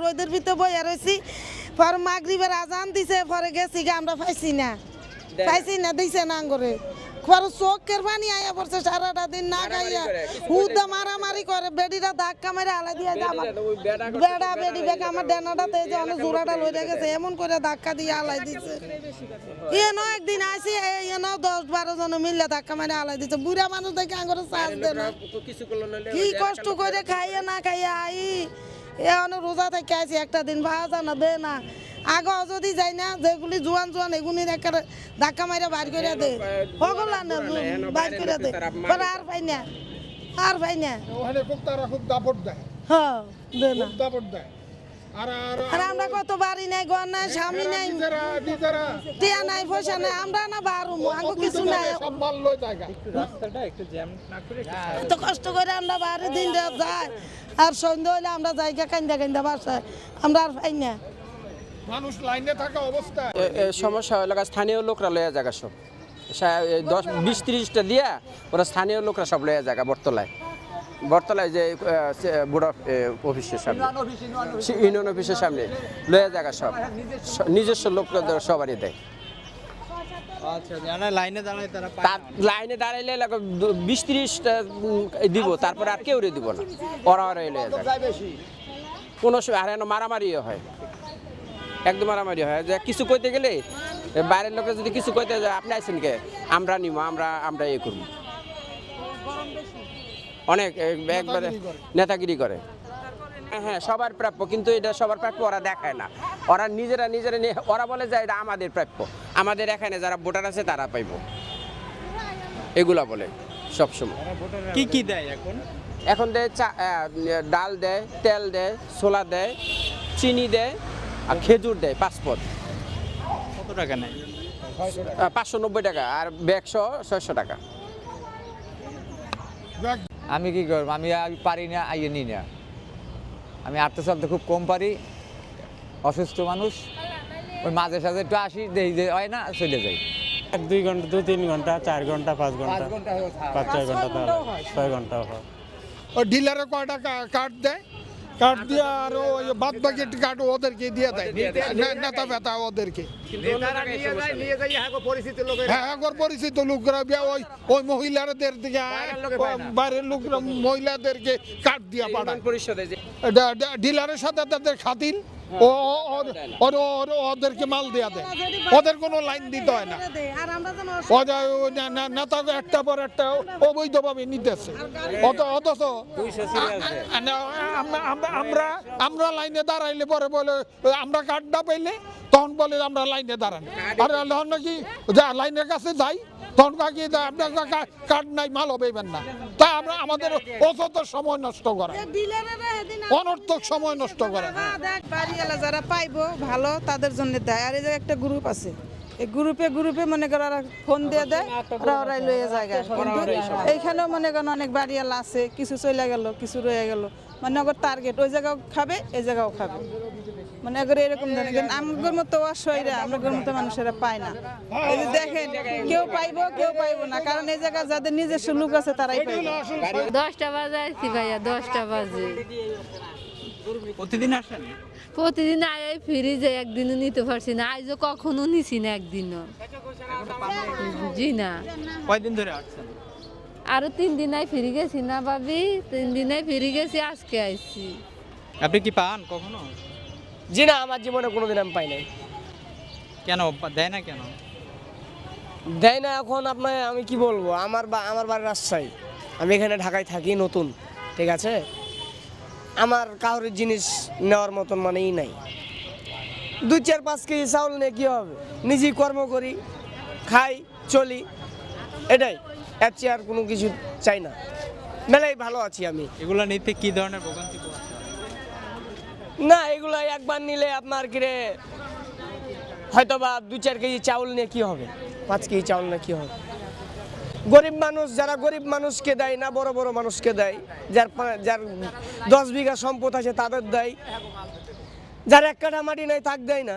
রোদের ভিতরে বইয়া রয়েছি পরে মাগরিবের আজান দিছে পরে গেছি গা আমরা পাইছি না। পাইছি না দিছে না করে পরে চোখের পানি আয়া পড়ছে সারাটা দিন না খাইয়া হুদা মারামারি করে বেডিটা ধাক্কা মেরে আলা দিয়া যে আমার বেড়া বেডি বেগ আমার অনেক জোড়াটা লইয়া গেছে। এমন করে ধাক্কা দিয়ে আলাই দিছে। এনো একদিন আসি দশ বারো জন মিললে ধাক্কা মেরে আলাই দিছে। বুড়া মানুষ দেখে আঙ্গরে চাষ দেয় না। কিছু করল না কি কষ্ট করে খাইয়ে না খাইয়া আই। এ অনেক রোজা থেকে আছি একটা দিন ভাজা জানা দে না। আগে যদি যাই না যেগুলি জোয়ান জোয়ান এগুলি একটা ধাক্কা মারে বার করে দে। হগল না বার করে দে। আর পাই না আর পাই না। খুব দাপট দেয়। হ্যাঁ দে না। দাপট দেয়। আর আমরা কত বাড়ি নাই ঘর নাই স্বামী নাই। নিজেরা নিজেরা। টিয়া নাই পয়সা নাই আমরা না বারো আগে কিছু নাই। কষ্ট করে আমরা বাড়ি দিন যাই আর সন্ধ্যা হইলে আমরা জায়গা কান্দা কান্দা বাসায়। আমরা আর পাই না। মানুষ লাইনে থাকা অবস্থায়। এ- এ সমস্যা হলো স্থানীয় লোকরা লয়া জায়গা সব। দশ বিশ তিরিশটা দিয়া ওরা স্থানীয় লোকরা সব লয়া জায়গা বটতলায়। বটতলায় যে বোর্ড অফ অফিসের সামনে। ইউনিয়ন অফিসের সামনে। লয়া জায়গা সব। নিজস্ব লোকদের সবারই দেয়। আচ্ছা লাইনে দাঁড়াইলে বিশ তিরিশটা দিব তারপরে আর কেউ দিব না। ওরা ওরা লয়া কোনো আর মারামারিও হয়। একদম মারামারি হয়। যে কিছু কইতে গেলে বাইরের লোকে যদি কিছু কইতে যায় আপনি আইসেন কে? আমরা নিব আমরা আমরা ইয়ে করব। অনেক একবারে নেতাগিরি করে। হ্যাঁ, হ্যাঁ সবার প্রাপ্য কিন্তু এটা সবার প্রাপ্য ওরা দেখায় না। ওরা নিজেরা নিজেরা নিয়ে ওরা বলে যে এটা আমাদের প্রাপ্য। আমাদের এখানে যারা ভোটার আছে তারা পাইব। এগুলা বলে সবসময়। কি কি দেয় এখন? এখন দেয় চা ডাল দেয় তেল দেয় ছোলা দেয় চিনি দেয় আর খেজুর দেয় পাঁচপদ কত টাকা নেয়? পাঁচশো নব্বই টাকা আর ব্যাগশো ছয়শো টাকা। আমি কি করব? আমি আর পারি না আইয়ে নিই না। আমি আটতে চলতে খুব কম পারি অসুস্থ মানুষ। ওই মাঝে সাঝে একটু আসি দেই যে হয় না চলে যাই। এক দুই ঘণ্টা দু তিন ঘণ্টা চার ঘণ্টা পাঁচ ঘণ্টা পাঁচ ছয় ঘণ্টা ছয় ঘণ্টা হয়। ওই ডিলারে কয়টা কা- কার্ড দেয়? কার্ড দিয়ে আর ওই বাদ বাকি কার্ড ওদেরকে দিয়ে দেয়। নেতা ফেতা ওদেরকে। হ্যাঁ একবার পরিচিত লোকরা। বিয়া ওই ওই মহিলাদের দিকে বাইরের লোকরা মহিলাদেরকে কার্ড দিয়ে পাঠায়। পরিষদে ডা- ডা- ডিলারের সাথে তাদের খাতির। আমরা, আমরা- লাইনে দাঁড়াইলে পরে বলে, আমরা কার্ডটা পাইলে তখন বলে আমরা লাইনে দাঁড়ান। আর লাইনের কাছে যাই, তখন কাকি আপনার কার্ড নাই মাল হবে না। আমরা আমাদের অযথ সময় নষ্ট করা। অনর্থক সময় নষ্ট করে। দেখ বাড়িওয়ালা যারা পাইবো ভালো তাদের জন্য দেয়। আর এই যে একটা গ্রুপ আছে এই গ্রুপে গ্রুপে মনে করো ওরা ফোন দিয়ে দেয় ওরা ওরাই লয়ে যায় কিন্তু এইখানেও মনে করেন অনেক বাড়িওয়ালা আছে কিছু চলে গেল কিছু রয়ে গেল। মানে ওর টার্গেট ওই জায়গাও খাবে এই জায়গাও খাবে। মানে এগুলো এরকম ধরনের কিন্তু আমগর মতো অসহায়রা আমগর মতো মানুষেরা পায় না। এই যে দেখেন কেউ পাইবো কেউ পাইবো না কারণ এই জায়গায় যাদের নিজস্ব লোক আছে তারাই পাইবে। দশটা বাজে আসছি ভাইয়া দশটা বাজে। প্রতিদিন আসেন? প্রতিদিন আয় ফিরে যাই একদিনও নিতে পারছি না আজও কখনো নিছি না একদিনও। জি না। কয়দিন ধরে আসছেন? আরও তিন দিন আই ফিরে গেছি না ভাবি তিন দিন আই ফিরে গেছি আজকে আইছি। আপনি কি পান কখনো? জি না আমার জীবনে কোনোদিন আমি পাই নাই। কেন? দেয় না কেন? দেয় না এখন আপনার আমি কি বলব? আমার বা আমার বাড়ি রাজশাহী। আমি এখানে ঢাকায় থাকি নতুন ঠিক আছে? আমার কাউরের জিনিস নেওয়ার মতন মানেই নাই। দুই চার পাঁচ কেজি চাউল নিয়ে কী হবে? নিজেই কর্ম করি খাই চলি এটাই। এর চেয়ে আর কোনো কিছু চাই না। মেলাই ভালো আছি আমি। এগুলো নিতে কী ধরনের ভোগান্তি? না, এগুলো একবার নিলে আপনার কিরে হয়তো বা দু চার কেজি চাউল নিয়ে কি হবে? পাঁচ কেজি চাউল নিয়ে কি হবে? গরিব মানুষ, যারা গরিব মানুষকে দেয় না, বড় বড় মানুষকে দেয়, যার যার দশ বিঘা সম্পদ আছে তাদের দেয়। যার এক কাঠা মাটি নাই তাক দেয় না।